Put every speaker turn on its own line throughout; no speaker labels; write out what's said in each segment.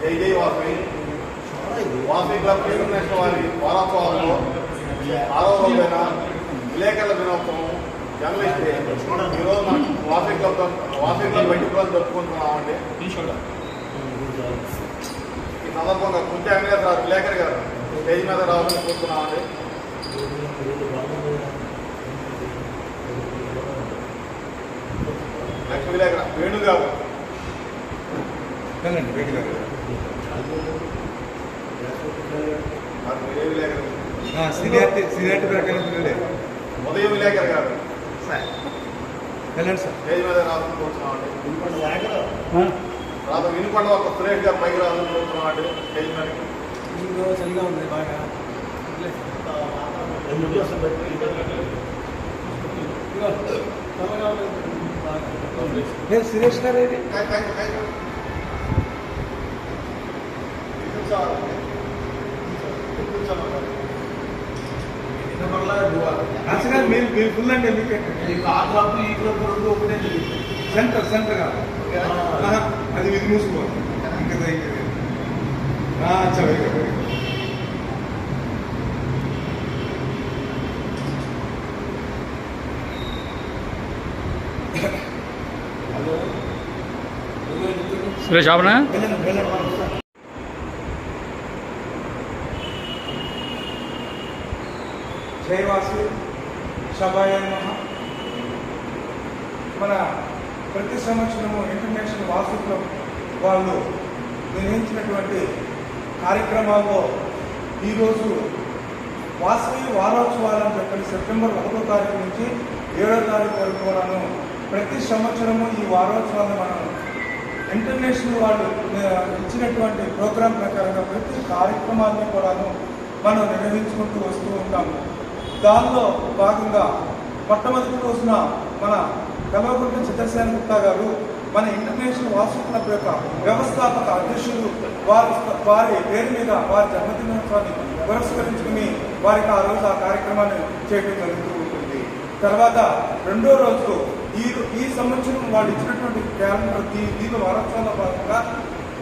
జై జై Vasavi Vasavi club international వారి వారోత్సవాల్లో ఆరో రోజైన విలేకరుల దినోత్సవం జర్నలిస్ట్ ఈరోజు మనం వాసవి క్లబ్ వాసవి క్లబ్ బయటికి రోజు జరుపుకుంటున్నామండి ఈ సందర్భంగా కుంటి అంగేశ్వర విలేకరి గారు స్టేజ్ మీద రావాలని కోరుతున్నామండి నెక్స్ట్ విలేకర వేణు గారు
సీనియారిటీ సీనియారిటీ ప్రకారం పిల్లలే
ఉదయం విలేకరు గారు
వెళ్ళండి సార్.
స్టేజ్ మీద రావాలని కోరుతున్నామండి. రాత వినుకొండ ఒక సురేష్ గారు పైకి రావాలని కోరుతున్నామండి. స్టేజ్ మీదకి
చలిగా ఉంది బాగా.
నేను సురేష్ గారు ಆಚೆಗಾದ ಮೇಲ್ ಮೇಲ್ ಫುಲ್ ಅಂಡ್ ಎಲ್ಲಿ ಈಗ ಆದ್ರ ಹಾಕಿ ಈಗ ಬರೋದು ಒಬ್ಬನೇ ಸೆಂಟರ್ ಸೆಂಟರ್ ಅದು ಇದು ಮೂಸ್ಬೋದು ಹಿಂಗದ
ಹಿಂಗದ ಹಾಂ
ಚೆನ್ನಾಗಿ सुरेश आपने దేవాసు నమః మన ప్రతి సంవత్సరము ఇంటర్నేషనల్ వాసు వాళ్ళు నిర్వహించినటువంటి కార్యక్రమాల్లో ఈరోజు వాసవి వారోత్సవాలని చెప్పని సెప్టెంబర్ ఒకటో తారీఖు నుంచి ఏడో తారీఖు వరకు కూడాను ప్రతి సంవత్సరము ఈ వారోత్సవాన్ని మనం ఇంటర్నేషనల్ వాళ్ళు ఇచ్చినటువంటి ప్రోగ్రాం ప్రకారంగా ప్రతి కార్యక్రమాన్ని కూడాను మనం నిర్వహించుకుంటూ వస్తూ ఉంటాము. దానిలో భాగంగా మొట్టమొదటి రోజున మన కల్వకుంట్ల చిత్రసేన గుప్తా గారు మన ఇంటర్నేషనల్ వాసు క్లబ్ యొక్క వ్యవస్థాపక అధ్యక్షులు వారి వారి పేరు మీద వారి జన్మదినోత్సవాన్ని పురస్కరించుకుని వారికి ఆ రోజు ఆ కార్యక్రమాన్ని చేయడం జరుగుతూ ఉంటుంది. తర్వాత రెండో రోజు ఈ ఈ సంవత్సరం వాళ్ళు ఇచ్చినటువంటి క్యాలెండర్ దీ- దీని వారోత్సవంలో భాగంగా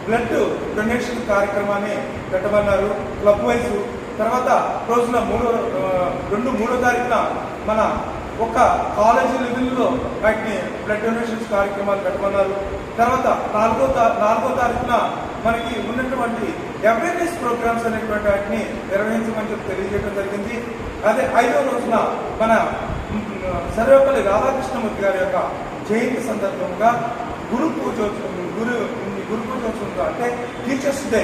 బ్లడ్ డొనేషన్ కార్యక్రమాన్ని పెట్టమన్నారు. క్లబ్ వైజ్ తర్వాత రోజున మూడో రెండు మూడో తారీఖున మన ఒక కాలేజీ లెవెల్లో వాటిని బ్లడ్ డొనేషన్స్ కార్యక్రమాలు పెట్టమన్నారు. తర్వాత నాలుగో నాలుగో తారీఖున మనకి ఉన్నటువంటి అవేర్నెస్ ప్రోగ్రామ్స్ అనేటువంటి వాటిని నిర్వహించమని చెప్పి తెలియజేయడం జరిగింది. అదే ఐదో రోజున మన సర్వేపల్లి రాధాకృష్ణమూర్తి గారి యొక్క జయంతి సందర్భంగా గురు పూజోత్సవం గురు గురు పూజోత్సవం అంటే టీచర్స్ డే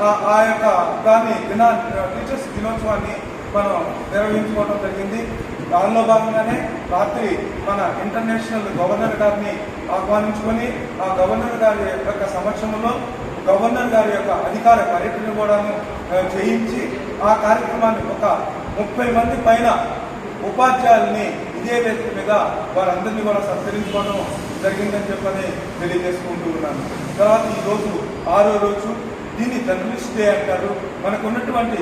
ఆ- యొక్క దాన్ని దినా టీచర్స్ దినోత్సవాన్ని మనం నిర్వహించుకోవడం జరిగింది. దానిలో భాగంగానే రాత్రి మన ఇంటర్నేషనల్ గవర్నర్ గారిని ఆహ్వానించుకొని ఆ గవర్నర్ గారి యొక్క సమక్షంలో గవర్నర్ గారి యొక్క అధికార పర్యటన కూడా చేయించి ఆ కార్యక్రమాన్ని ఒక ముప్పై మంది పైన ఉపాధ్యాయుల్ని ఇదే వేదిక మీద వారందరినీ కూడా సత్కరించుకోవడం జరిగిందని చెప్పని తెలియజేసుకుంటూ ఉన్నాను. తర్వాత ఈరోజు ఆరో రోజు దీన్ని జర్నలిస్ట్ డే అంటారు. మనకు ఉన్నటువంటి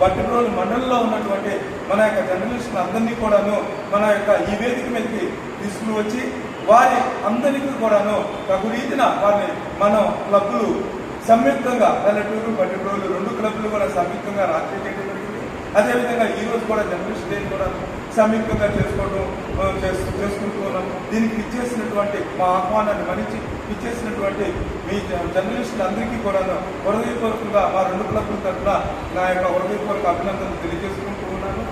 బట్టిప్రోలు మండలంలో ఉన్నటువంటి మన యొక్క జర్నలిస్టులు అందరినీ కూడాను మన యొక్క ఈ వేదిక మీదకి తీసుకుని వచ్చి వారి అందరికీ కూడాను తగు రీతిన వారిని మనం క్లబ్బులు సంయుక్తంగా పల్లెటూరు బట్టిప్రోలు రెండు క్లబ్లు కూడా సంయుక్తంగా రాత్రి చేయడం అదేవిధంగా ఈ రోజు కూడా జర్నలిస్ట్ డే కూడా సంయుక్తంగా చేసుకోవడం చేసుకుంటూ ఉన్నాం దీనికి ఇచ్చేసినటువంటి మా ఆహ్వానాన్ని మరించి ఇచ్చేసినటువంటి మీ జ- జర్నలిస్టులందరికీ కూడా హృదయపూర్వకంగా మా రెండు క్లబ్ల తరఫున నా యొక్క హృదయపూర్వక అభినందనలు తెలియజేసుకుంటూ ఉన్నాను.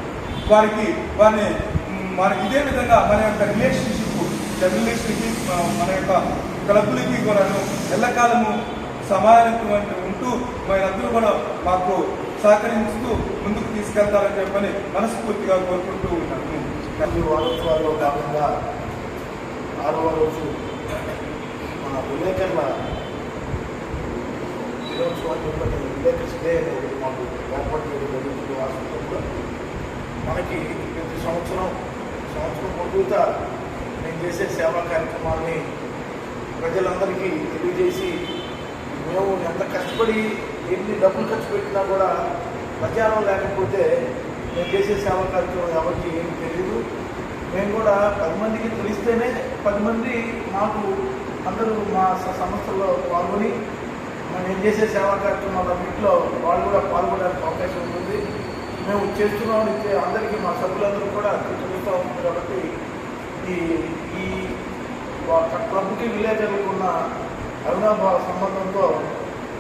వారికి వారిని మన ఇదే విధంగా మన యొక్క రిలేషన్షిప్ జర్నలిస్ట్కి మన యొక్క క్లబ్లకి కూడాను ఎల్లకాలము సమానత్వం ఉంటూ మీరందరూ కూడా మాకు సహకరిస్తూ ముందుకు తీసుకెళ్తారని చెప్పని మనస్ఫూర్తిగా కోరుకుంటూ ఉన్నాను
ఈ వారోత్సవాల్లో భాగంగా ఆరవ రోజు మన విలేకరుల దినోత్సవాన్ని ఒకటి విలేకర్స్ డే అనేది మాకు ఏర్పాటు చేయడం జరుగుతుంది వాస్తవంలో మనకి ప్రతి సంవత్సరం సంవత్సరం పొడుగుతా నేను చేసే సేవా కార్యక్రమాన్ని ప్రజలందరికీ తెలియజేసి మేము ఎంత కష్టపడి ఎన్ని డబ్బులు ఖర్చు పెట్టినా కూడా ప్రచారం లేకపోతే మేము చేసే సేవా కార్యక్రమం ఎవరికి ఏమి తెలియదు మేము కూడా పది మందికి తెలిస్తేనే పది మంది మాకు అందరూ మా స- సంస్థల్లో పాల్గొని మేము చేసే సేవా కార్యక్రమాలన్నింటిలో వాళ్ళు కూడా పాల్గొనడానికి అవకాశం ఉంటుంది. మేము చేస్తున్నాం ఇచ్చే అందరికీ మా సభ్యులందరూ కూడా తెలుస్తూ ఉంటుంది కాబట్టి ఈ ఈ క్లబ్కి విలేకరులకు ఉన్న అరుణాభావ సంబంధంతో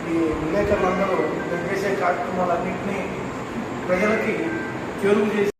ఈ విలేకరులందరూ మేము కార్యక్రమాలన్నింటినీ ప్రజలకి చేరువు చేసి